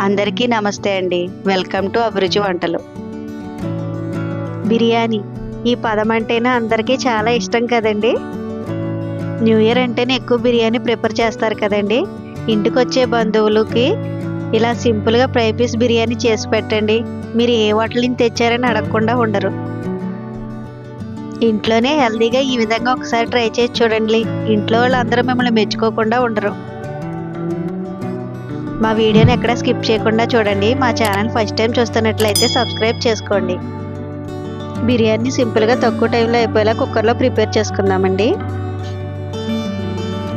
అందరికీ నమస్తే అండి. వెల్కమ్ టు అభిరుచి వంటలు. బిర్యానీ ఈ పదం అంటేనే అందరికీ చాలా ఇష్టం కదండి? న్యూ ఇయర్ అంటేనే ఎక్కువ బిర్యానీ ప్రిపేర్ చేస్తారు కదండి. ఇంటికి వచ్చే బంధువులకి ఇలా సింపుల్గా ఫ్రై పీస్ బిర్యానీ చేసి పెట్టండి. మీరు ఏ హోటల్ నుంచి తెచ్చారని అడగకుండా ఉండరు. ఇంట్లోనే హెల్తీగా ఈ విధంగా ఒకసారి ట్రై చేసి చూడండి. ఇంట్లో వాళ్ళందరూ మిమ్మల్ని మెచ్చుకోకుండా ఉండరు. మా వీడియోని ఎక్కడ స్కిప్ చేయకుండా చూడండి. మా ఛానల్ ఫస్ట్ టైం చూస్తున్నట్లయితే సబ్స్క్రైబ్ చేసుకోండి. బిర్యానీ సింపుల్గా తక్కువ టైంలో అయిపోయేలా కుక్కర్లో ప్రిపేర్ చేసుకుందామండి.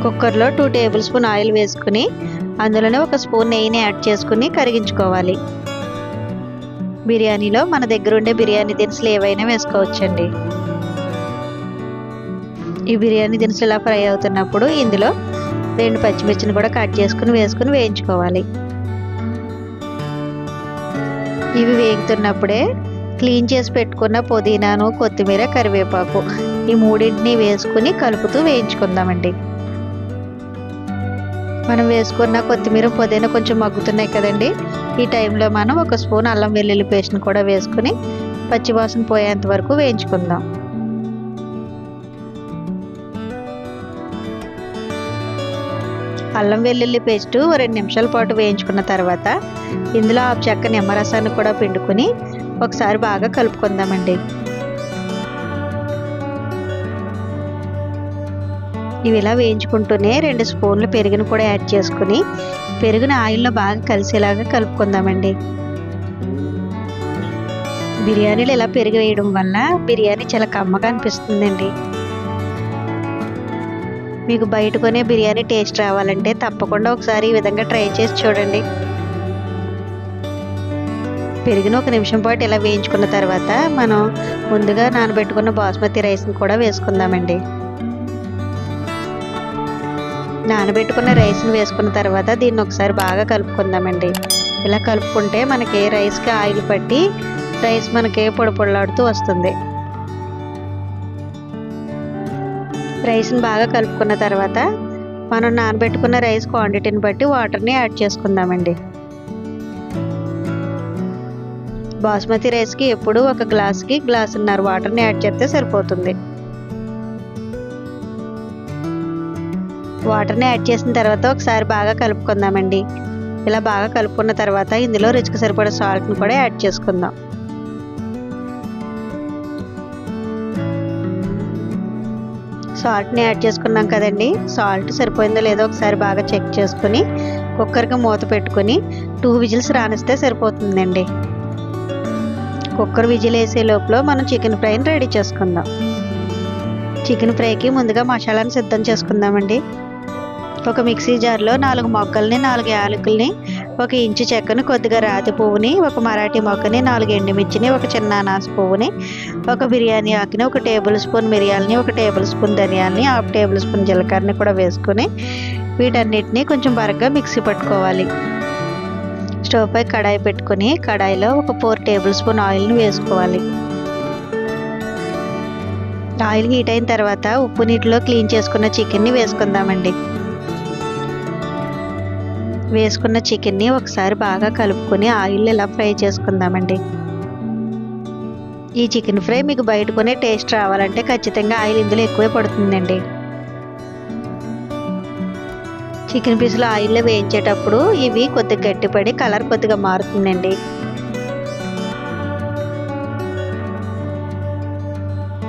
కుక్కర్లో టూ టేబుల్ స్పూన్ ఆయిల్ వేసుకుని అందులోనే ఒక స్పూన్ నెయ్యిని యాడ్ చేసుకుని కరిగించుకోవాలి. బిర్యానీలో మన దగ్గర ఉండే బిర్యానీ దినుసులు ఏవైనా వేసుకోవచ్చండి. ఈ బిర్యానీ దినుసులు ఇలా ఫ్రై అవుతున్నప్పుడు ఇందులో రెండు పచ్చిమిర్చిని కూడా కట్ చేసుకుని వేసుకుని వేయించుకోవాలి. ఇవి వేగుతున్నప్పుడే క్లీన్ చేసి పెట్టుకున్న పుదీనాను కొత్తిమీర కరివేపాకు ఈ మూడింటిని వేసుకుని కలుపుతూ వేయించుకుందామండి. మనం వేసుకున్న కొత్తిమీర పుదీనా కొంచెం మగ్గుతున్నాయి కదండి. ఈ టైంలో మనం ఒక స్పూన్ అల్లం వెల్లుల్లి పేస్ట్ని కూడా వేసుకుని పచ్చివాసన పోయేంత వరకు వేయించుకుందాం. అల్లం వెల్లుల్లి పేస్ట్ రెండు నిమిషాల పాటు వేయించుకున్న తర్వాత ఇందులో ఆ చెక్క నిమ్మరసాన్ని కూడా పిండుకొని ఒకసారి బాగా కలుపుకుందామండి. ఇవి ఇలా వేయించుకుంటూనే రెండు స్పూన్లు పెరుగును కూడా యాడ్ చేసుకుని పెరుగుని ఆయిల్లో బాగా కలిసేలాగా కలుపుకుందామండి. బిర్యానీలు ఇలా పెరిగి వేయడం వల్ల బిర్యానీ చాలా కమ్మగా అనిపిస్తుందండి. మీకు బయట కొనే బిర్యానీ టేస్ట్ రావాలంటే తప్పకుండా ఒకసారి ఈ విధంగా ట్రై చేసి చూడండి. పెరిగిన ఒక నిమిషం పాటు ఇలా వేయించుకున్న తర్వాత మనం ముందుగా నానబెట్టుకున్న బాస్మతి రైస్ని కూడా వేసుకుందామండి. నానబెట్టుకున్న రైస్ని వేసుకున్న తర్వాత దీన్ని ఒకసారి బాగా కలుపుకుందామండి. ఇలా కలుపుకుంటే మనకి రైస్కి ఆయిల్ పట్టి రైస్ మనకి పొడి పొడలాడుతూ వస్తుంది. రైస్ని బాగా కలుపుకున్న తర్వాత మనం నానబెట్టుకున్న రైస్ క్వాంటిటీని బట్టి వాటర్ని యాడ్ చేసుకుందామండి. బాస్మతి రైస్కి ఎప్పుడు ఒక గ్లాస్కి గ్లాసున్నర వాటర్ని యాడ్ చేస్తే సరిపోతుంది. వాటర్ని యాడ్ చేసిన తర్వాత ఒకసారి బాగా కలుపుకుందామండి. ఇలా బాగా కలుపుకున్న తర్వాత ఇందులో రుచికి సరిపడే సాల్ట్ని కూడా యాడ్ చేసుకుందాం. సాల్ట్ని యాడ్ చేసుకున్నాం కదండి. సాల్ట్ సరిపోయిందో లేదో ఒకసారి బాగా చెక్ చేసుకుని కుక్కర్కి మూత పెట్టుకుని టూ విజిల్స్ రానిస్తే సరిపోతుందండి. కుక్కర్ విజిల్ వేసే లోపల మనం చికెన్ ఫ్రైని రెడీ చేసుకుందాం. చికెన్ ఫ్రైకి ముందుగా మసాలాను సిద్ధం చేసుకుందామండి. ఒక మిక్సీ జార్లో నాలుగు మొక్కల్ని నాలుగు యాలకుల్ని ఒక ఇంచు చెక్కను కొద్దిగా రాతి పువ్వుని ఒక మరాఠీ మొక్కని నాలుగు ఎండుమిర్చిని ఒక చిన్న అనాస పువ్వుని ఒక బిర్యానీ ఆకుని ఒక టేబుల్ స్పూన్ మిరియాలని ఒక టేబుల్ స్పూన్ ధనియాలని హాఫ్ టేబుల్ స్పూన్ జీలకర్రని కూడా వేసుకొని వీటన్నిటిని కొంచెం బరగ్గా మిక్సీ పట్టుకోవాలి. స్టవ్ పై కడాయి పెట్టుకొని కడాయిలో ఒక ఫోర్ టేబుల్ స్పూన్ ఆయిల్ని వేసుకోవాలి. ఆయిల్ హీట్ అయిన తర్వాత ఉప్పు నీటిలో క్లీన్ చేసుకున్న చికెన్ని వేసుకుందామండి. వేసుకున్న చికెన్ని ఒకసారి బాగా కలుపుకొని ఆయిల్ ఇలా ఫ్రై చేసుకుందామండి. ఈ చికెన్ ఫ్రై మీకు బయటకునే టేస్ట్ రావాలంటే ఖచ్చితంగా ఆయిల్ ఇందులో ఎక్కువే పడుతుందండి. చికెన్ పీసులు ఆయిల్లో వేయించేటప్పుడు ఇవి కొద్దిగా గట్టిపడి కలర్ కొద్దిగా మారుతుందండి.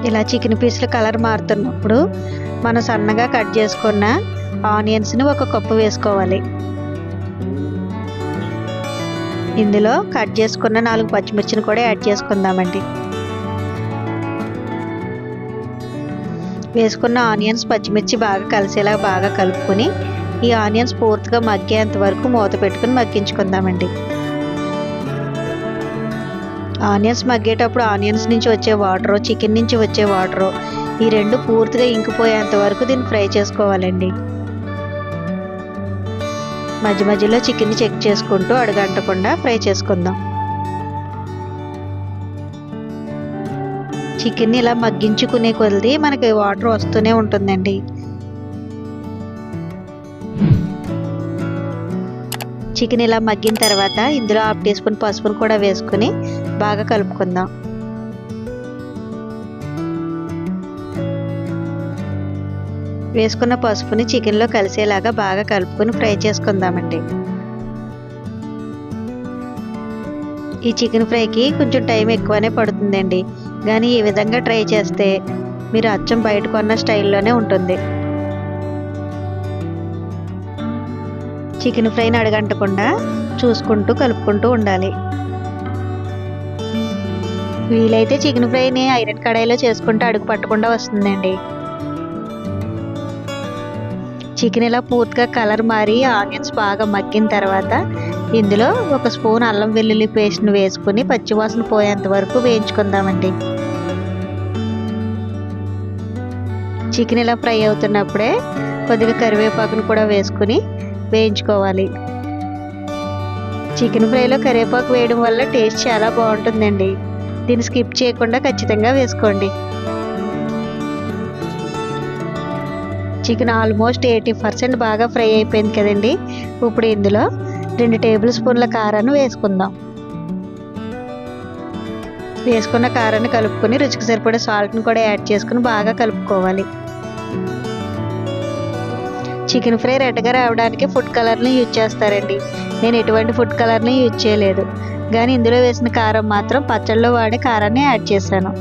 ఇలా చికెన్ పీసులు కలర్ మారుతున్నప్పుడు మనం సన్నగా కట్ చేసుకున్న ఆనియన్స్ని ఒక కప్పు వేసుకోవాలి. ఇందులో కట్ చేసుకున్న నాలుగు పచ్చిమిర్చిని కూడా యాడ్ చేసుకుందామండి. వేసుకున్న ఆనియన్స్ పచ్చిమిర్చి బాగా కలిసేలా బాగా కలుపుకొని ఈ ఆనియన్స్ పూర్తిగా మగ్గేంత వరకు మూత పెట్టుకుని మగ్గించుకుందామండి. ఆనియన్స్ మగ్గేటప్పుడు ఆనియన్స్ నుంచి వచ్చే వాటరు చికెన్ నుంచి వచ్చే వాటరు ఈ రెండు పూర్తిగా ఇంకిపోయేంత వరకు దీన్ని ఫ్రై చేసుకోవాలండి. మధ్య మధ్యలో చికెన్ని చెక్ చేసుకుంటూ అడగంటకుండా ఫ్రై చేసుకుందాం. చికెన్ని ఇలా మగ్గించుకునే కొలిది మనకి వాటర్ వస్తూనే ఉంటుందండి. చికెన్ ఇలా మగ్గిన తర్వాత ఇందులో హాఫ్ టీ స్పూన్ పసుపును కూడా వేసుకుని బాగా కలుపుకుందాం. వేసుకున్న పసుపుని చికెన్లో కలిసేలాగా బాగా కలుపుకొని ఫ్రై చేసుకుందామండి. ఈ చికెన్ ఫ్రైకి కొంచెం టైం ఎక్కువనే పడుతుందండి. కానీ ఈ విధంగా ట్రై చేస్తే మీరు అచ్చం బయట కొన్న స్టైల్లోనే ఉంటుంది. చికెన్ ఫ్రైని అడగంటకుండా చూసుకుంటూ కలుపుకుంటూ ఉండాలి. వీలైతే చికెన్ ఫ్రైని ఐరన్ కడాయిలో చేసుకుంటే అడుగు పట్టకుండా వస్తుందండి. చికెన్ ఇలా పూర్తిగా కలర్ మారి ఆనియన్స్ బాగా మగ్గిన తర్వాత ఇందులో ఒక స్పూన్ అల్లం వెల్లుల్లి పేస్ట్ని వేసుకుని పచ్చివాసన పోయేంత వరకు వేయించుకుందామండి. చికెన్ ఇలా ఫ్రై అవుతున్నప్పుడే కొద్దిగా కరివేపాకును కూడా వేసుకుని వేయించుకోవాలి. చికెన్ ఫ్రైలో కరివేపాకు వేయడం వల్ల టేస్ట్ చాలా బాగుంటుందండి. దీన్ని స్కిప్ చేయకుండా ఖచ్చితంగా వేసుకోండి. చికెన్ ఆల్మోస్ట్ ఎయిటీ పర్సెంట్ బాగా ఫ్రై అయిపోయింది కదండి. ఇప్పుడు ఇందులో రెండు టేబుల్ స్పూన్ల కారాన్ని వేసుకుందాం. వేసుకున్న కారాన్ని కలుపుకొని రుచికి సరిపడే సాల్ట్ని కూడా యాడ్ చేసుకుని బాగా కలుపుకోవాలి. చికెన్ ఫ్రై రెడ్గా రావడానికి ఫుడ్ కలర్ని యూజ్ చేస్తారండి. నేను ఎటువంటి ఫుడ్ కలర్ని యూజ్ చేయలేదు. కానీ ఇందులో వేసిన కారం మాత్రం పచ్చళ్ళలో వాడే కారాన్ని యాడ్ చేశాను.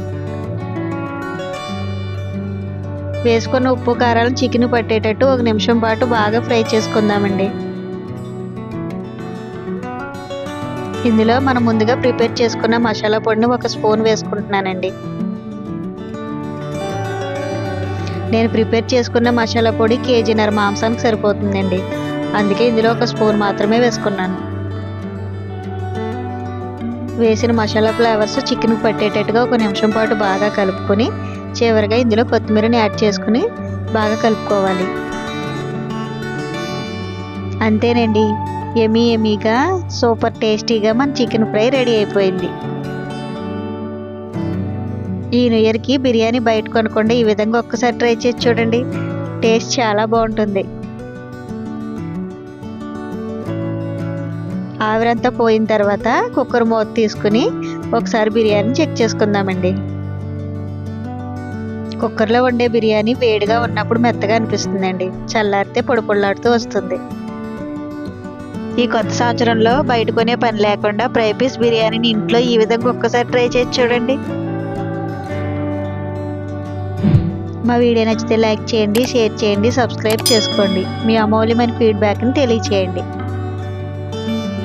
వేసుకున్న ఉప్పు కారాలను చికెన్ పట్టేటట్టు ఒక నిమిషం పాటు బాగా ఫ్రై చేసుకుందామండి. ఇందులో మనం ముందుగా ప్రిపేర్ చేసుకున్న మసాలా పొడిని ఒక స్పూన్ వేసుకుంటున్నానండి. నేను ప్రిపేర్ చేసుకున్న మసాలా పొడి కేజీన్నర మాంసానికి సరిపోతుందండి. అందుకే ఇందులో ఒక స్పూన్ మాత్రమే వేసుకున్నాను. వేసిన మసాలా ఫ్లేవర్స్ చికెన్కి పట్టేటట్టుగా ఒక నిమిషం పాటు బాగా కలుపుకొని చివరిగా ఇందులో కొత్తిమీరని యాడ్ చేసుకుని బాగా కలుపుకోవాలి. అంతేనండి. ఎమీ ఎమీగా సూపర్ టేస్టీగా మన చికెన్ ఫ్రై రెడీ అయిపోయింది. ఈ న్యూ ఇయర్కి బిర్యానీ బయట కొనకుండా ఈ విధంగా ఒక్కసారి ట్రై చేసి చూడండి. టేస్ట్ చాలా బాగుంటుంది. ఆవిరంతా పోయిన తర్వాత కుక్కర్ మూత తీసుకుని ఒకసారి బిర్యానీ చెక్ చేసుకుందామండి. కుక్కర్లో వండే బిర్యానీ వేడిగా ఉన్నప్పుడు మెత్తగా అనిపిస్తుందండి. చల్లారితే పొడిపొళ్ళాడుతూ వస్తుంది. ఈ కొత్త సంవత్సరంలో బయట కొనే పని లేకుండా ఫ్రై పీస్ బిర్యానీని ఇంట్లో ఈ విధంగా ఒక్కసారి ట్రై చేసి చూడండి. మా వీడియో నచ్చితే లైక్ చేయండి షేర్ చేయండి సబ్స్క్రైబ్ చేసుకోండి. మీ అమౌల్యమైన ఫీడ్బ్యాక్ని తెలియచేయండి.